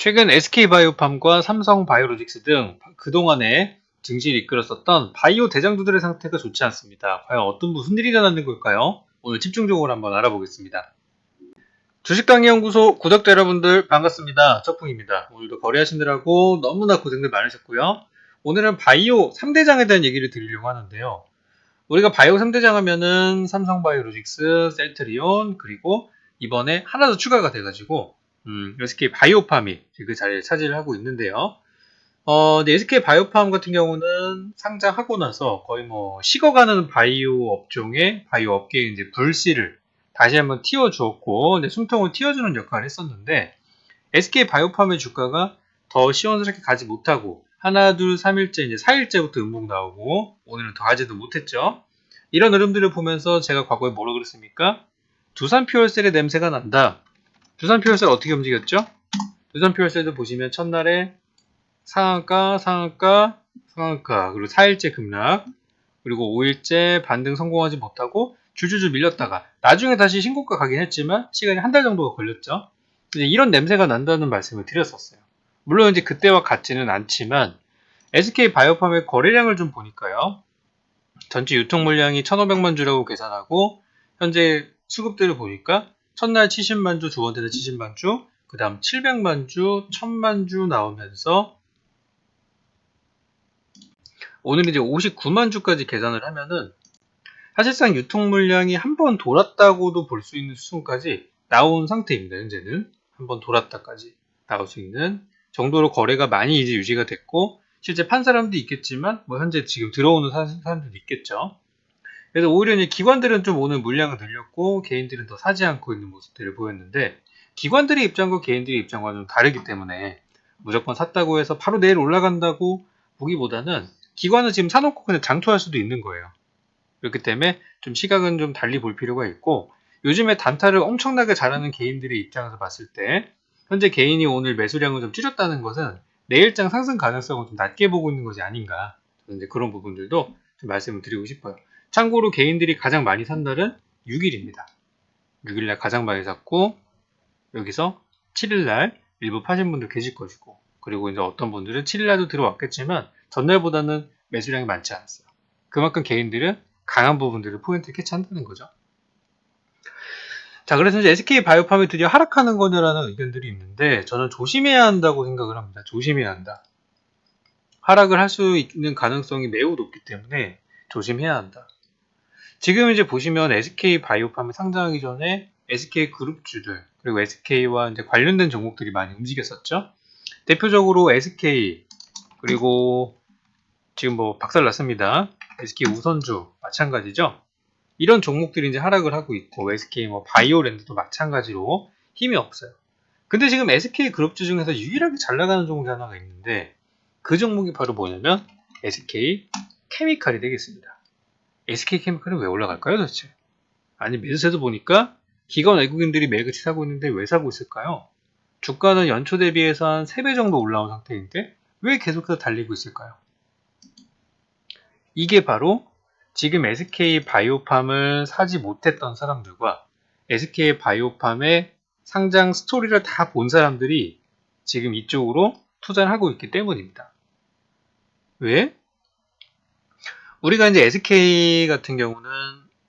최근 SK바이오팜과 삼성바이오로직스 등 그동안에 증시를 이끌었었던 바이오 대장주들의 상태가 좋지 않습니다. 과연 어떤 무슨 일이 일어나는 걸까요? 오늘 집중적으로 한번 알아보겠습니다. 주식강의연구소 구독자 여러분들 반갑습니다. 적풍입니다. 오늘도 거래하시느라고 너무나 고생들 많으셨고요. 오늘은 바이오 3대장에 대한 얘기를 드리려고 하는데요. 우리가 바이오 3대장 하면은 삼성바이오로직스, 셀트리온, 그리고 이번에 하나 더 추가가 돼가지고 음, SK 바이오팜이 그 자리를 차지를 하고 있는데요. 어, 근데 SK 바이오팜 같은 경우는 상장하고 나서 거의 뭐 식어가는 바이오 업종의 바이오 업계에 이제 불씨를 다시 한번 틔워주었고, 근데 숨통을 틔워주는 역할을 했었는데, SK 바이오팜의 주가가 더 시원스럽게 가지 못하고, 하나, 둘, 3일째, 이제 4일째부터 음봉 나오고, 오늘은 더 하지도 못했죠. 이런 흐름들을 보면서 제가 과거에 뭐라 그랬습니까? 두산 퓨얼셀의 냄새가 난다. 두산 퓨얼셀 어떻게 움직였죠? 두산 퓨얼셀도 보시면 첫날에 상한가, 상한가, 상한가, 그리고 4일째 급락, 그리고 5일째 반등 성공하지 못하고 줄줄줄 밀렸다가 나중에 다시 신고가 가긴 했지만 시간이 한 달 정도가 걸렸죠. 이제 이런 냄새가 난다는 말씀을 드렸었어요. 물론 이제 그때와 같지는 않지만 SK 바이오팜의 거래량을 좀 보니까요. 전체 유통 물량이 1,500만 주라고 계산하고 현재 수급들을 보니까 첫날 70만 주, 두 번째는 70만 주, 그 다음 700만 주, 1000만 주 나오면서 오늘 이제 59만 주까지 계산을 하면은 사실상 유통 물량이 한 번 돌았다고도 볼 수 있는 수준까지 나온 상태입니다. 현재는 한 번 돌았다까지 나올 수 있는 정도로 거래가 많이 이제 유지가 됐고 실제 판 사람도 있겠지만 뭐 현재 지금 들어오는 사람들도 있겠죠. 그래서 오히려 이제 기관들은 좀 오늘 물량을 늘렸고 개인들은 더 사지 않고 있는 모습들을 보였는데 기관들의 입장과 개인들의 입장과 좀 다르기 때문에 무조건 샀다고 해서 바로 내일 올라간다고 보기보다는 기관은 지금 사놓고 그냥 장투할 수도 있는 거예요. 그렇기 때문에 좀 시각은 좀 달리 볼 필요가 있고 요즘에 단타를 엄청나게 잘하는 개인들의 입장에서 봤을 때 현재 개인이 오늘 매수량을 좀 줄였다는 것은 내일장 상승 가능성을 좀 낮게 보고 있는 것이 아닌가 이제 그런 부분들도 좀 말씀을 드리고 싶어요. 참고로 개인들이 가장 많이 산 날은 6일입니다. 6일날 가장 많이 샀고 여기서 7일날 일부 파신 분들 계실 것이고 그리고 이제 어떤 분들은 7일날도 들어왔겠지만 전날보다는 매수량이 많지 않았어요. 그만큼 개인들은 강한 부분들을 포인트 캐치한다는 거죠. 자, 그래서 이제 SK 바이오팜이 드디어 하락하는 거냐라는 의견들이 있는데 저는 조심해야 한다고 생각을 합니다. 조심해야 한다. 하락을 할 수 있는 가능성이 매우 높기 때문에 조심해야 한다. 지금 이제 보시면 SK 바이오팜이 상장하기 전에 SK 그룹주들 그리고 SK와 이제 관련된 종목들이 많이 움직였었죠. 대표적으로 SK 그리고 지금 뭐 박살 났습니다. SK 우선주 마찬가지죠. 이런 종목들이 이제 하락을 하고 있고 SK 뭐 바이오랜드도 마찬가지로 힘이 없어요. 근데 지금 SK 그룹주 중에서 유일하게 잘 나가는 종목이 하나가 있는데 그 종목이 바로 뭐냐면 SK 케미칼이 되겠습니다. SK 케미칼은 왜 올라갈까요 도대체? 아니 매수세도 보니까 기관 외국인들이 매그치 사고 있는데 왜 사고 있을까요? 주가는 연초 대비해서 한 3배 정도 올라온 상태인데 왜 계속해서 달리고 있을까요? 이게 바로 지금 SK 바이오팜을 사지 못했던 사람들과 SK 바이오팜의 상장 스토리를 다 본 사람들이 지금 이쪽으로 투자를 하고 있기 때문입니다. 왜? 우리가 이제 SK 같은 경우는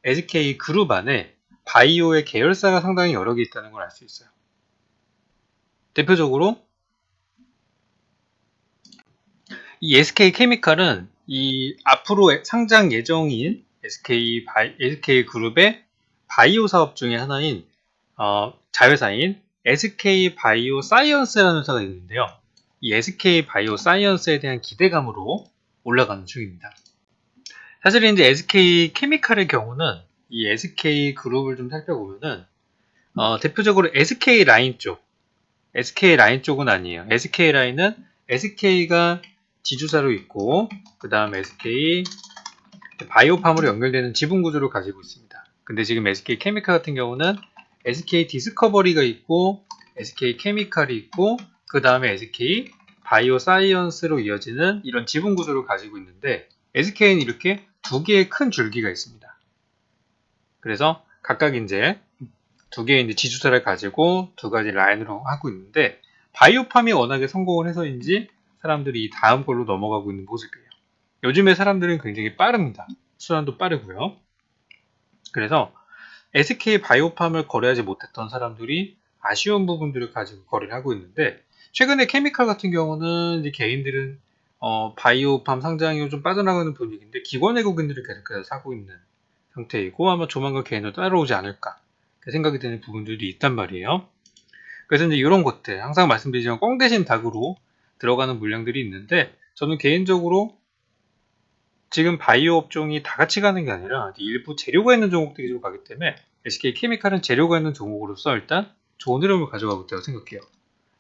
SK 그룹 안에 바이오의 계열사가 상당히 여러 개 있다는 걸 알 수 있어요. 대표적으로 이 SK 케미칼은 이 앞으로 상장 예정인 SK 바이, SK 그룹의 바이오 사업 중에 하나인 어, 자회사인 SK 바이오 사이언스라는 회사가 있는데요. 이 SK 바이오 사이언스에 대한 기대감으로 올라가는 중입니다. 사실 이제 SK 케미칼의 경우는 이 SK 그룹을 좀 살펴보면은 어, 대표적으로 SK 라인 쪽, SK 라인 쪽은 아니에요. SK 라인은 SK가 지주사로 있고 그 다음 SK 바이오팜으로 연결되는 지분 구조를 가지고 있습니다. 근데 지금 SK 케미칼 같은 경우는 SK 디스커버리가 있고 SK 케미칼이 있고 그 다음에 SK 바이오 사이언스로 이어지는 이런 지분 구조를 가지고 있는데 SK는 이렇게 두 개의 큰 줄기가 있습니다. 그래서 각각 이제 두 개의 이제 지주사를 가지고 두 가지 라인으로 하고 있는데 바이오팜이 워낙에 성공을 해서인지 사람들이 다음 걸로 넘어가고 있는 모습이에요. 요즘에 사람들은 굉장히 빠릅니다. 수단도 빠르고요. 그래서 SK 바이오팜을 거래하지 못했던 사람들이 아쉬운 부분들을 가지고 거래를 하고 있는데 최근에 케미칼 같은 경우는 개인들은 어, 바이오팜 상장이 좀 빠져나가는 분위기인데 기관 외국인들이 계속해서 사고 있는 상태이고 아마 조만간 개인으로 따라오지 않을까 생각이 드는 부분들이 있단 말이에요. 그래서 이제 이런 것들 항상 말씀드리지만 꽝 대신 닭으로 들어가는 물량들이 있는데 저는 개인적으로 지금 바이오 업종이 다 같이 가는 게 아니라 일부 재료가 있는 종목들이 좀 가기 때문에 SK 케미칼은 재료가 있는 종목으로서 일단 좋은 흐름을 가져가고 있다고 생각해요.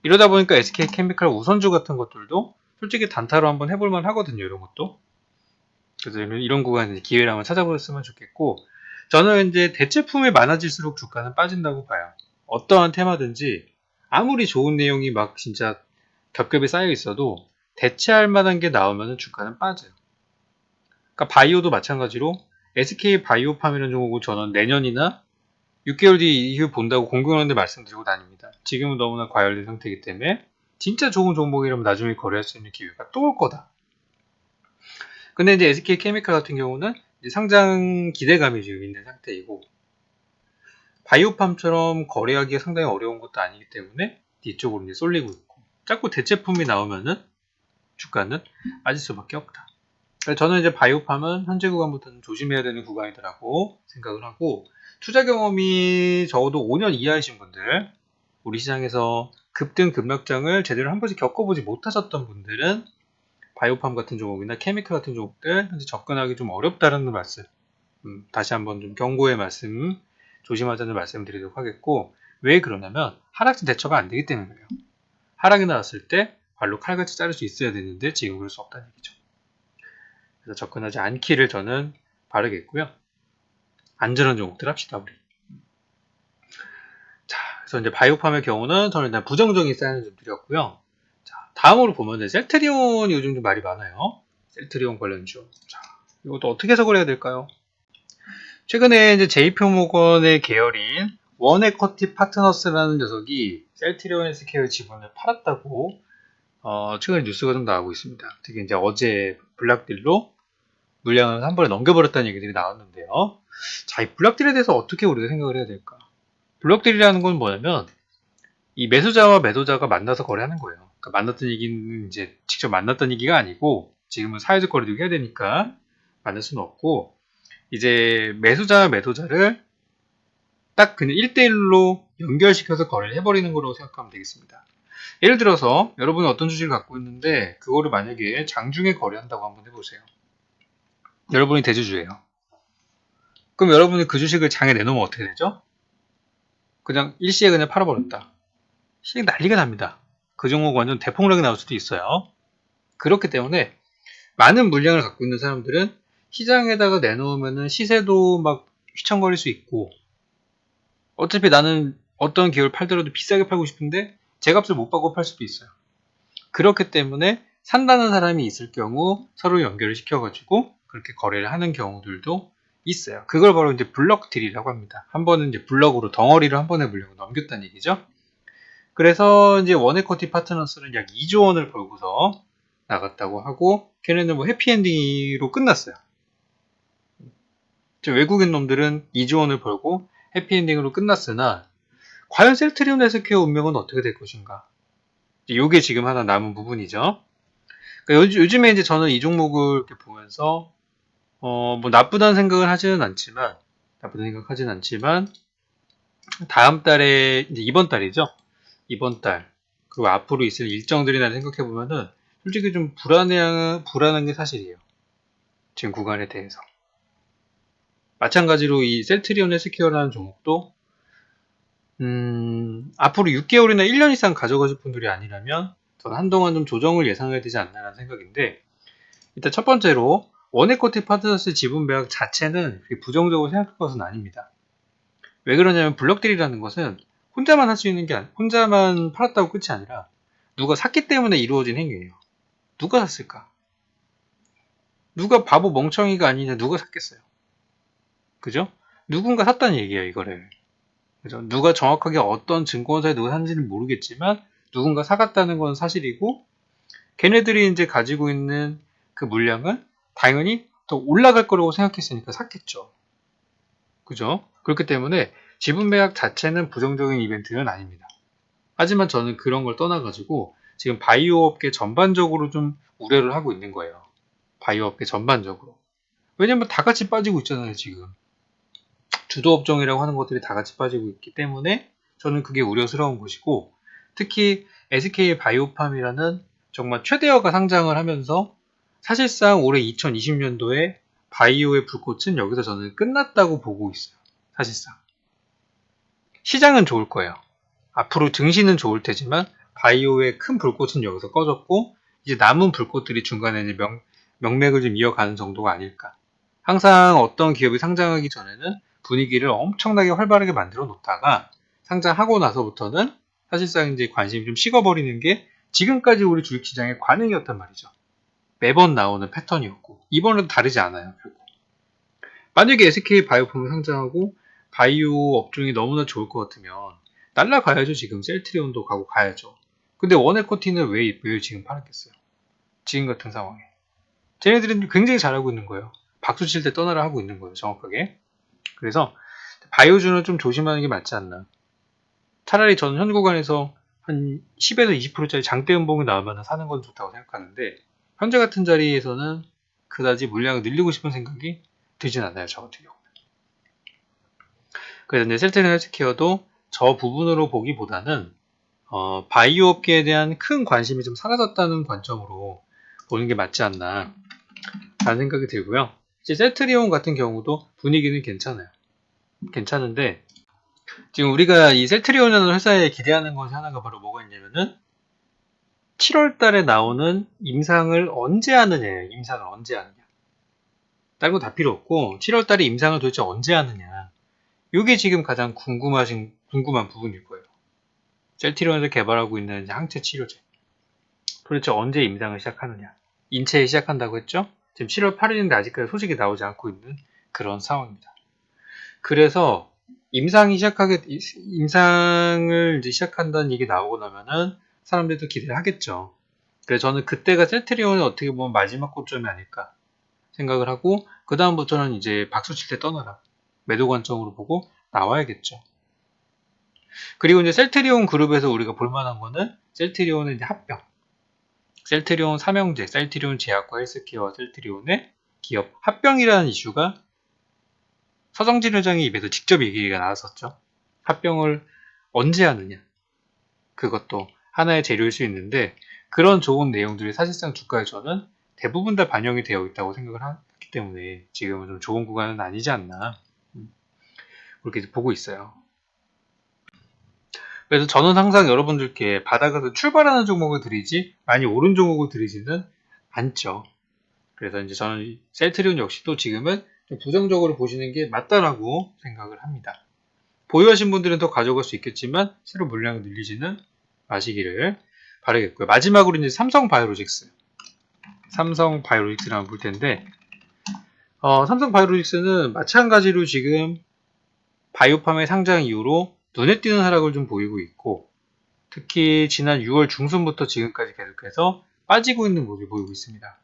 이러다 보니까 SK 케미칼 우선주 같은 것들도 솔직히 단타로 한번 해볼만 하거든요. 이런 것도. 그래서 이런 구간에 기회를 한번 찾아보셨으면 좋겠고 저는 이제 대체품이 많아질수록 주가는 빠진다고 봐요. 어떠한 테마든지 아무리 좋은 내용이 막 진짜 겹겹이 쌓여 있어도 대체할 만한 게 나오면 주가는 빠져요. 그러니까 바이오도 마찬가지로 SK 바이오팜이라는 종목을 저는 내년이나 6개월 뒤 이후 본다고 공공연한데 말씀드리고 다닙니다. 지금은 너무나 과열된 상태이기 때문에 진짜 좋은 종목이라면 나중에 거래할 수 있는 기회가 또 올 거다. 근데 이제 SK 케미칼 같은 경우는 상장 기대감이 지금 있는 상태이고 바이오팜처럼 거래하기가 상당히 어려운 것도 아니기 때문에 뒤쪽으로 이제 쏠리고 있고 자꾸 대체품이 나오면은 주가는 빠질 수밖에 없다. 저는 이제 바이오팜은 현재 구간부터는 조심해야 되는 구간이더라고 생각을 하고 투자 경험이 적어도 5년 이하이신 분들 우리 시장에서 급등 급락장을 제대로 한 번씩 겪어보지 못하셨던 분들은 바이오팜 같은 종목이나 케미칼 같은 종목들 현재 접근하기 좀 어렵다는 말씀 음, 다시 한번 좀 경고의 말씀 조심하자는 말씀 드리도록 하겠고 왜 그러냐면 하락세 대처가 안 되기 때문에 그래요. 하락이 나왔을 때 발로 칼같이 자를 수 있어야 되는데 지금 그럴 수 없다는 얘기죠. 그래서 접근하지 않기를 저는 바르겠고요. 안전한 종목들 합시다 우리 그래서 이제 바이오팜의 경우는 저는 일단 부정적인 사인을 좀 드렸고요. 자, 다음으로 보면 셀트리온이 요즘 좀 말이 많아요. 셀트리온 관련주. 자, 이것도 어떻게 해석을 해야 될까요? 최근에 이제 JP모건의 계열인 원에커티 파트너스라는 녀석이 셀트리온 헬스케어 지분을 팔았다고 어, 최근에 뉴스가 좀 나오고 있습니다. 특히 이제 어제 블락딜로 물량을 한 번에 넘겨버렸다는 얘기들이 나왔는데요. 자, 이 블락딜에 대해서 어떻게 우리가 생각을 해야 될까? 블록딜이라는 건 뭐냐면 이 매수자와 매도자가 만나서 거래하는 거예요. 그러니까 만났던 얘기는 이제 직접 만났던 얘기가 아니고 지금은 사회적 거래도 해야 되니까 만날 수는 없고 이제 매수자와 매도자를 딱 그냥 1대1로 연결시켜서 거래를 해버리는 거라고 생각하면 되겠습니다. 예를 들어서 여러분이 어떤 주식을 갖고 있는데 그거를 만약에 장중에 거래한다고 한번 해보세요. 여러분이 대주주예요. 그럼 여러분이 그 주식을 장에 내놓으면 어떻게 되죠? 그냥 일시에 그냥 팔아버렸다. 시장 난리가 납니다. 그 종목 완전 대폭락이 나올 수도 있어요. 그렇기 때문에 많은 물량을 갖고 있는 사람들은 시장에다가 내놓으면 시세도 막 휘청거릴 수 있고 어차피 나는 어떤 기업을 팔더라도 비싸게 팔고 싶은데 제 값을 못 받고 팔 수도 있어요. 그렇기 때문에 산다는 사람이 있을 경우 서로 연결을 시켜가지고 그렇게 거래를 하는 경우들도 있어요. 그걸 바로 이제 블럭 딜이라고 합니다. 한 번은 이제 블럭으로 덩어리를 한 번에 물량을 넘겼다는 얘기죠. 그래서 이제 원에코티 파트너스는 약 2조 원을 벌고서 나갔다고 하고 걔네는 뭐 해피엔딩으로 끝났어요. 외국인 놈들은 2조 원을 벌고 해피엔딩으로 끝났으나 과연 셀트리온 헬스케어 운명은 어떻게 될 것인가? 이게 지금 하나 남은 부분이죠. 그러니까 요즘에 이제 저는 이 종목을 보면서 어, 뭐 나쁘다는 생각을 하지는 않지만, 나쁘다는 생각 하지는 않지만, 다음 달에, 이제 이번 달이죠? 이번 달, 그리고 앞으로 있을 일정들이나 생각해 보면은, 솔직히 좀 불안해, 불안한 게 사실이에요. 지금 구간에 대해서. 마찬가지로 이 셀트리온 헬스케어라는 종목도, 음, 앞으로 6개월이나 1년 이상 가져가실 분들이 아니라면, 저는 한동안 좀 조정을 예상해야 되지 않나라는 생각인데, 일단 첫 번째로, 원에코티 파트너스 지분 매각 자체는 부정적으로 생각할 것은 아닙니다. 왜 그러냐면 블록딜이라는 것은 혼자만 할 수 있는 게 아니, 혼자만 팔았다고 끝이 아니라 누가 샀기 때문에 이루어진 행위예요. 누가 샀을까? 누가 바보 멍청이가 아니냐 누가 샀겠어요? 그죠? 누군가 샀다는 얘기예요, 이거를. 그죠? 누가 정확하게 어떤 증권사에 누가 샀는지는 모르겠지만 누군가 사갔다는 건 사실이고 걔네들이 이제 가지고 있는 그 물량은 당연히 더 올라갈 거라고 생각했으니까 샀겠죠. 그죠? 그렇기 때문에 지분 매각 자체는 부정적인 이벤트는 아닙니다. 하지만 저는 그런 걸 떠나가지고 지금 바이오 업계 전반적으로 좀 우려를 하고 있는 거예요. 바이오 업계 전반적으로. 왜냐면 다 같이 빠지고 있잖아요, 지금. 주도 업종이라고 하는 것들이 다 같이 빠지고 있기 때문에 저는 그게 우려스러운 것이고 특히 SK 바이오팜이라는 정말 최대어가 상장을 하면서 사실상 올해 2020년도에 바이오의 불꽃은 여기서 저는 끝났다고 보고 있어요. 사실상. 시장은 좋을 거예요. 앞으로 증시는 좋을 테지만 바이오의 큰 불꽃은 여기서 꺼졌고 이제 남은 불꽃들이 중간에 명, 명맥을 좀 이어가는 정도가 아닐까. 항상 어떤 기업이 상장하기 전에는 분위기를 엄청나게 활발하게 만들어 놓다가 상장하고 나서부터는 사실상 이제 관심이 좀 식어버리는 게 지금까지 우리 주식시장의 관행이었단 말이죠. 매번 나오는 패턴이었고 이번에도 다르지 않아요. 만약에 SK 바이오폼을 상장하고 바이오 업종이 너무나 좋을 것 같으면 날라가야죠. 지금 셀트리온도 가고 가야죠. 근데 원에코티는 왜, 왜 지금 팔았겠어요? 지금 같은 상황에. 쟤네들은 굉장히 잘하고 있는 거예요. 박수 칠 때 떠나라 하고 있는 거예요. 정확하게. 그래서 바이오주는 좀 조심하는 게 맞지 않나. 차라리 저는 현 구간에서 한 10에서 20%짜리 장대 연봉이 나오면 사는 건 좋다고 생각하는데 현재 같은 자리에서는 그다지 물량을 늘리고 싶은 생각이 들진 않아요. 저 같은 경우는. 그래서 이제 셀트리 헬스케어도 저 부분으로 보기보다는 어, 바이오 업계에 대한 큰 관심이 좀 사라졌다는 관점으로 보는 게 맞지 않나 라는 생각이 들고요. 이제 셀트리온 같은 경우도 분위기는 괜찮아요. 괜찮은데 지금 우리가 이 셀트리온이라는 회사에 기대하는 것이 하나가 바로 뭐가 있냐면은 7월 달에 나오는 임상을 언제 하느냐예요. 임상을 언제 하느냐. 다른 거 다 필요 없고 7월 달에 임상을 도대체 언제 하느냐. 이게 지금 가장 궁금하신 궁금한 부분일 거예요. 셀트리온에서 개발하고 있는 항체 치료제. 도대체 언제 임상을 시작하느냐. 인체에 시작한다고 했죠? 지금 7월 8일인데 아직까지 소식이 나오지 않고 있는 그런 상황입니다. 그래서 임상이 시작하게 임상을 이제 시작한다는 얘기 나오고 나면은 사람들도 기대를 하겠죠. 그래서 저는 그때가 셀트리온의 어떻게 보면 마지막 고점이 아닐까 생각을 하고 그 다음부터는 이제 박수 칠 때 떠나라 매도 관점으로 보고 나와야겠죠. 그리고 이제 셀트리온 그룹에서 우리가 볼만한 거는 셀트리온의 이제 합병, 셀트리온 삼형제, 셀트리온 제약과 헬스케어와 셀트리온의 기업 합병이라는 이슈가 서정진 회장의 입에서 직접 얘기가 나왔었죠. 합병을 언제 하느냐. 그것도 하나의 재료일 수 있는데 그런 좋은 내용들이 사실상 주가에 저는 대부분 다 반영이 되어 있다고 생각을 하기 때문에 지금은 좀 좋은 구간은 아니지 않나 음, 그렇게 보고 있어요. 그래서 저는 항상 여러분들께 바닥에서 출발하는 종목을 드리지 많이 오른 종목을 드리지는 않죠. 그래서 이제 저는 셀트리온 역시도 지금은 좀 부정적으로 보시는 게 맞다라고 생각을 합니다. 보유하신 분들은 더 가져갈 수 있겠지만 새로 물량을 늘리지는 마시기를 바라겠고요. 마지막으로 이제 삼성 바이오로직스. 삼성 바이오로직스를 한번 볼 텐데, 어, 삼성 바이오로직스는 마찬가지로 지금 바이오팜의 상장 이후로 눈에 띄는 하락을 좀 보이고 있고, 특히 지난 6월 중순부터 지금까지 계속해서 빠지고 있는 모습을 보이고 있습니다.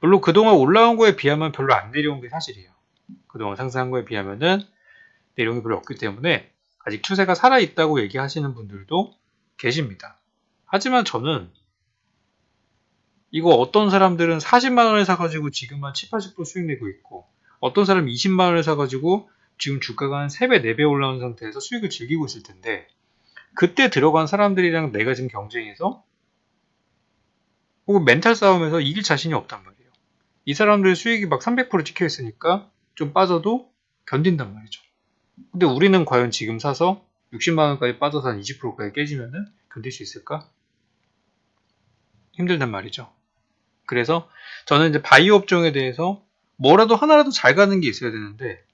물론 그동안 올라온 거에 비하면 별로 안 내려온 게 사실이에요. 그동안 상승한 거에 비하면은 내용이 별로 없기 때문에 아직 추세가 살아있다고 얘기하시는 분들도 계십니다. 하지만 저는 이거 어떤 사람들은 40만 원에 사가지고 지금 한 7, 80% 수익 내고 있고 어떤 사람은 20만 원에 사가지고 지금 주가가 한 3배, 4배 올라온 상태에서 수익을 즐기고 있을 텐데 그때 들어간 사람들이랑 내가 지금 경쟁해서 혹은 멘탈 싸움에서 이길 자신이 없단 말이에요. 이 사람들의 수익이 막 300% 찍혀 있으니까 좀 빠져도 견딘단 말이죠. 근데 우리는 과연 지금 사서 60만원까지 빠져서 한 20%까지 깨지면은 견딜 수 있을까? 힘들단 말이죠. 그래서 저는 이제 바이오 업종에 대해서 뭐라도 하나라도 잘 가는 게 있어야 되는데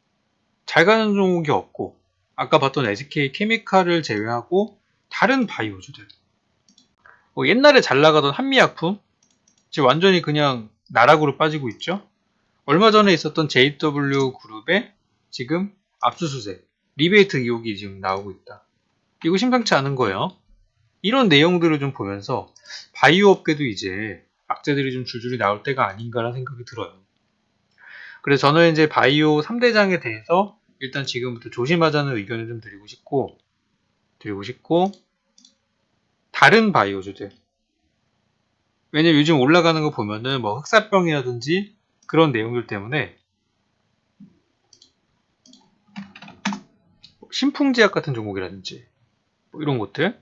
잘 가는 종목이 없고 아까 봤던 SK 케미칼을 제외하고 다른 바이오주들 뭐 옛날에 잘 나가던 한미약품 지금 완전히 그냥 나락으로 빠지고 있죠. 얼마 전에 있었던 JW 그룹에 지금 압수수색, 리베이트 의혹이 지금 나오고 있다. 이거 심상치 않은 거예요. 이런 내용들을 좀 보면서 바이오 업계도 이제 악재들이 좀 줄줄이 나올 때가 아닌가라는 생각이 들어요. 그래서 저는 이제 바이오 3대장에 대해서 일단 지금부터 조심하자는 의견을 좀 드리고 싶고, 드리고 싶고, 다른 바이오주들. 왜냐면 요즘 올라가는 거 보면은 뭐 흑사병이라든지 그런 내용들 때문에 신풍제약 같은 종목이라든지 뭐 이런 것들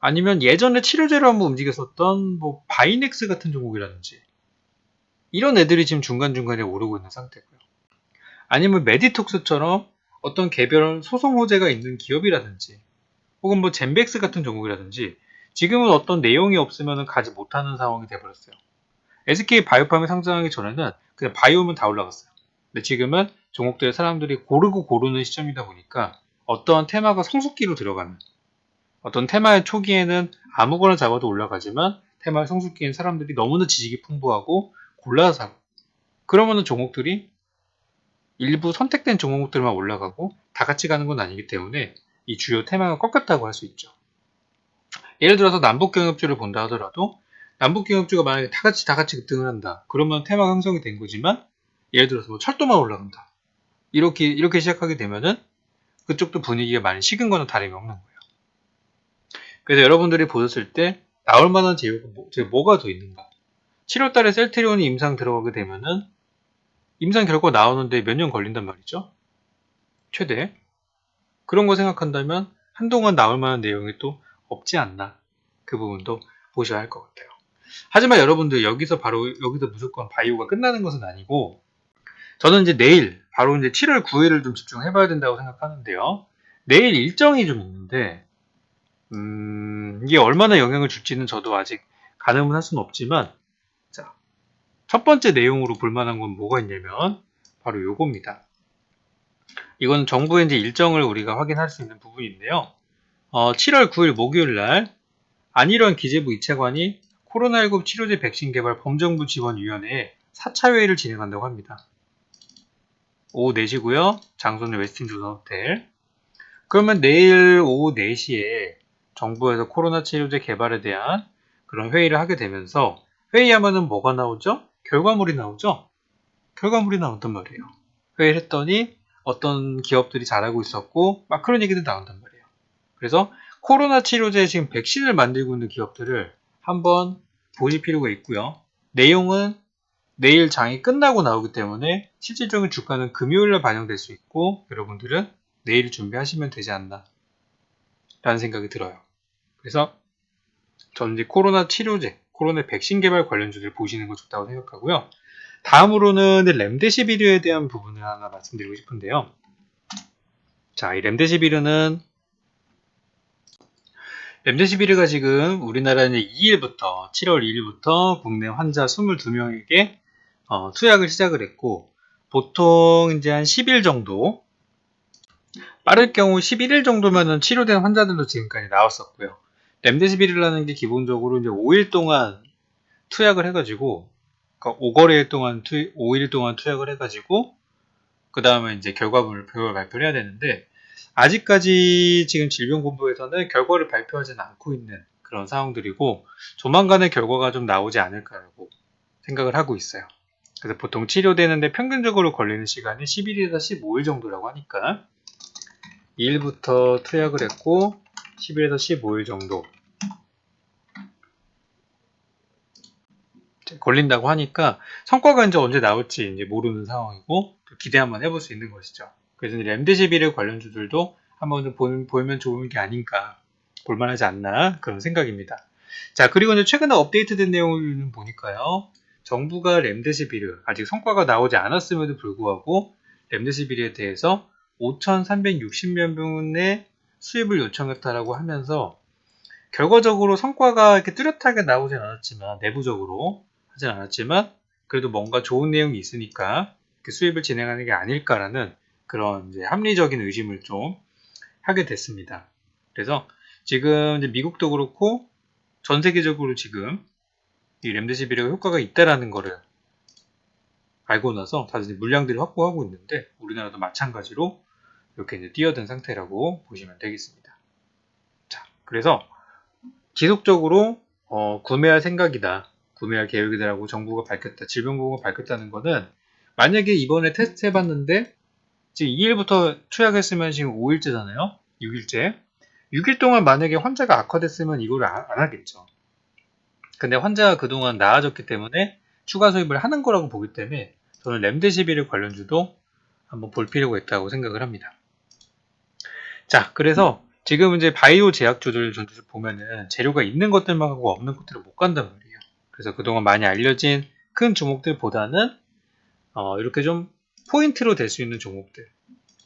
아니면 예전에 치료제로 한번 움직였었던 뭐 바이넥스 같은 종목이라든지 이런 애들이 지금 중간중간에 오르고 있는 상태고요. 아니면 메디톡스처럼 어떤 개별 소송 호재가 있는 기업이라든지 혹은 뭐 젠백스 같은 종목이라든지 지금은 어떤 내용이 없으면 가지 못하는 상황이 돼버렸어요. SK 바이오팜이 상장하기 전에는 그냥 바이오면 다 올라갔어요. 근데 지금은 종목들의 사람들이 고르고 고르는 시점이다 보니까 어떠한 테마가 성숙기로 들어가는 어떤 테마의 초기에는 아무거나 잡아도 올라가지만 테마의 성숙기엔 사람들이 너무나 지식이 풍부하고 골라서 사고 그러면은 종목들이 일부 선택된 종목들만 올라가고 다 같이 가는 건 아니기 때문에 이 주요 테마가 꺾였다고 할 수 있죠. 예를 들어서 남북경협주를 본다 하더라도 남북경협주가 만약에 다 같이 다 같이 급등을 한다. 그러면 테마가 형성이 된 거지만 예를 들어서 뭐 철도만 올라간다. 이렇게 이렇게 시작하게 되면은 그쪽도 분위기가 많이 식은 거는 다름이 없는 거예요. 그래서 여러분들이 보셨을 때 나올 만한 제휴가 뭐, 뭐가 더 있는가? 7월 달에 셀트리온이 임상 들어가게 되면은 임상 결과 나오는데 몇 년 걸린단 말이죠. 최대. 그런 거 생각한다면 한동안 나올 만한 내용이 또 없지 않나. 그 부분도 보셔야 할 것 같아요. 하지만 여러분들 여기서 바로 여기서 무조건 바이오가 끝나는 것은 아니고 저는 이제 내일 바로 이제 7월 9일을 좀 집중해 봐야 된다고 생각하는데요. 내일 일정이 좀 있는데 음, 이게 얼마나 영향을 줄지는 저도 아직 가늠은 할 수는 없지만 자, 첫 번째 내용으로 볼 만한 건 뭐가 있냐면 바로 요겁니다. 이건 정부의 이제 일정을 우리가 확인할 수 있는 부분인데요. 어, 7월 9일 목요일 날 안일원 기재부 2차관이 코로나19 치료제 백신 개발 범정부 지원위원회에 4차 회의를 진행한다고 합니다. 오후 4시고요. 장소는 웨스틴 조선 호텔. 그러면 내일 오후 4시에 정부에서 코로나 치료제 개발에 대한 그런 회의를 하게 되면서 회의하면은 뭐가 나오죠? 결과물이 나오죠? 결과물이 나온단 말이에요. 회의를 했더니 어떤 기업들이 잘하고 있었고 막 그런 얘기도 나온단 말이에요. 그래서 코로나 치료제 지금 백신을 만들고 있는 기업들을 한번 보실 필요가 있고요. 내용은 내일 장이 끝나고 나오기 때문에 실질적인 주가는 금요일날 반영될 수 있고 여러분들은 내일 준비하시면 되지 않나 라는 생각이 들어요. 그래서 저는 이제 코로나 치료제, 코로나 백신 개발 관련주들 보시는 거 좋다고 생각하고요. 다음으로는 렘데시비르에 대한 부분을 하나 말씀드리고 싶은데요. 자, 이 렘데시비르는 렘데시비르가 지금 우리나라는 2일부터 7월 2일부터 국내 환자 22명에게 어, 투약을 시작을 했고 보통 이제 한 10일 정도 빠를 경우 11일 정도면은 치료된 환자들도 지금까지 나왔었고요. 렘데시비르라는 게 기본적으로 이제 5일 동안 투약을 해가지고 그러니까 5거래일 동안 투 5일 동안 투약을 해가지고 그 다음에 이제 결과물을 발표를 해야 되는데 아직까지 지금 질병본부에서는 결과를 발표하지는 않고 있는 그런 상황들이고 조만간에 결과가 좀 나오지 않을까라고 생각을 하고 있어요. 그래서 보통 치료되는데 평균적으로 걸리는 시간이 11일에서 15일 정도라고 하니까 2일부터 투약을 했고 10일에서 15일 정도 걸린다고 하니까 성과가 이제 언제 나올지 이제 모르는 상황이고 기대 한번 해볼 수 있는 것이죠. 그래서 렘데시비르 관련주들도 한번 좀 보면, 보면 좋은 게 아닌가 볼만하지 않나 그런 생각입니다. 자 그리고 이제 최근에 업데이트된 내용을 보니까요. 정부가 렘데시비르 아직 성과가 나오지 않았음에도 불구하고 렘데시비르에 대해서 5,360만 병의 수입을 요청했다라고 하면서 결과적으로 성과가 이렇게 뚜렷하게 나오진 않았지만 내부적으로 하진 않았지만 그래도 뭔가 좋은 내용이 있으니까 수입을 진행하는 게 아닐까라는 그런 합리적인 의심을 좀 하게 됐습니다. 그래서 지금 미국도 그렇고 전 세계적으로 지금 이 렘데시비르가 효과가 있다라는 거를 알고 나서 다들 물량들이 확보하고 있는데 우리나라도 마찬가지로 이렇게 이제 뛰어든 상태라고 보시면 되겠습니다. 자, 그래서 지속적으로 어, 구매할 생각이다. 구매할 계획이다라고 정부가 밝혔다. 질병국가 밝혔다는 거는 만약에 이번에 테스트 해봤는데 지금 2일부터 투약했으면 지금 5일째잖아요. 6일째. 6일 동안 만약에 환자가 악화됐으면 이걸 안, 안 하겠죠. 근데 환자가 그동안 나아졌기 때문에 추가 수입을 하는 거라고 보기 때문에 저는 렘데시비르 관련주도 한번 볼 필요가 있다고 생각을 합니다. 자, 그래서 지금 이제 바이오 제약주들 전투를 보면은 재료가 있는 것들만 하고 없는 것들을 못 간단 말이에요. 그래서 그동안 많이 알려진 큰 종목들보다는 어, 이렇게 좀 포인트로 될 수 있는 종목들.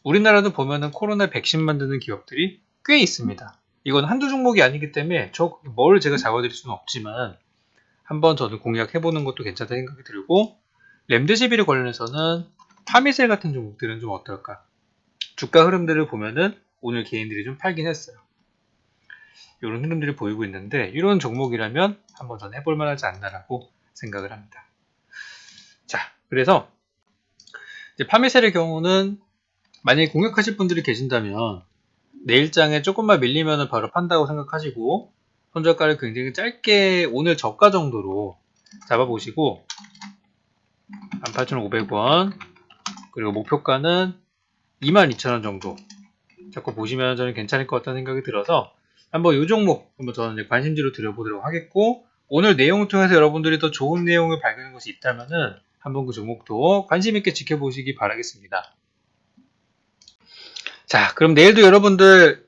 우리나라도 보면은 코로나 백신 만드는 기업들이 꽤 있습니다. 이건 한두 종목이 아니기 때문에 저 뭘 제가 잡아드릴 수는 없지만 한번 저는 공략해보는 것도 괜찮다 생각이 들고 렘데시비르 관련해서는 파미셀 같은 종목들은 좀 어떨까? 주가 흐름들을 보면은 오늘 개인들이 좀 팔긴 했어요. 이런 흐름들이 보이고 있는데 이런 종목이라면 한번 전 해볼 만하지 않나라고 생각을 합니다. 자, 그래서 이제 파미셀의 경우는 만약에 공략하실 분들이 계신다면 내일장에 조금만 밀리면 바로 판다고 생각하시고 손절가를 굉장히 짧게 오늘 저가 정도로 잡아보시고 18,500원 그리고 목표가는 22,000원 정도 자꾸 보시면 저는 괜찮을 것 같다는 생각이 들어서 한번 이 종목 한번 저는 관심지로 드려보도록 하겠고 오늘 내용을 통해서 여러분들이 더 좋은 내용을 발견한 것이 있다면은 한번 그 종목도 관심 있게 지켜보시기 바라겠습니다. 자, 그럼 내일도 여러분들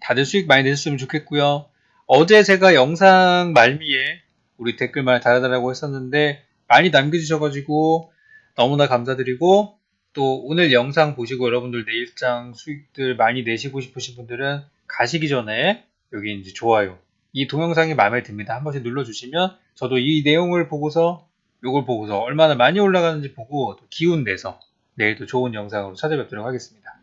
다들 수익 많이 내셨으면 좋겠고요. 어제 제가 영상 말미에 우리 댓글 많이 달아달라고 했었는데 많이 남겨주셔가지고 너무나 감사드리고 또 오늘 영상 보시고 여러분들 내일장 수익들 많이 내시고 싶으신 분들은 가시기 전에 여기 이제 좋아요 이 동영상이 마음에 듭니다. 한 번씩 눌러주시면 저도 이 내용을 보고서 이걸 보고서 얼마나 많이 올라가는지 보고 또 기운 내서 내일도 좋은 영상으로 찾아뵙도록 하겠습니다.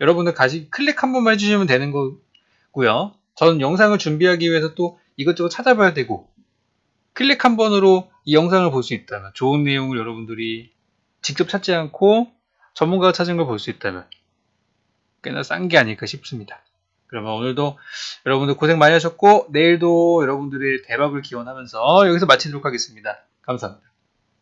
여러분들 가시 클릭 한 번만 해주시면 되는 거고요 저는 영상을 준비하기 위해서 또 이것저것 찾아봐야 되고 클릭 한 번으로 이 영상을 볼 수 있다면 좋은 내용을 여러분들이 직접 찾지 않고 전문가가 찾은 걸 볼 수 있다면 꽤나 싼 게 아닐까 싶습니다. 그러면 오늘도 여러분들 고생 많이 하셨고 내일도 여러분들의 대박을 기원하면서 여기서 마치도록 하겠습니다. 감사합니다.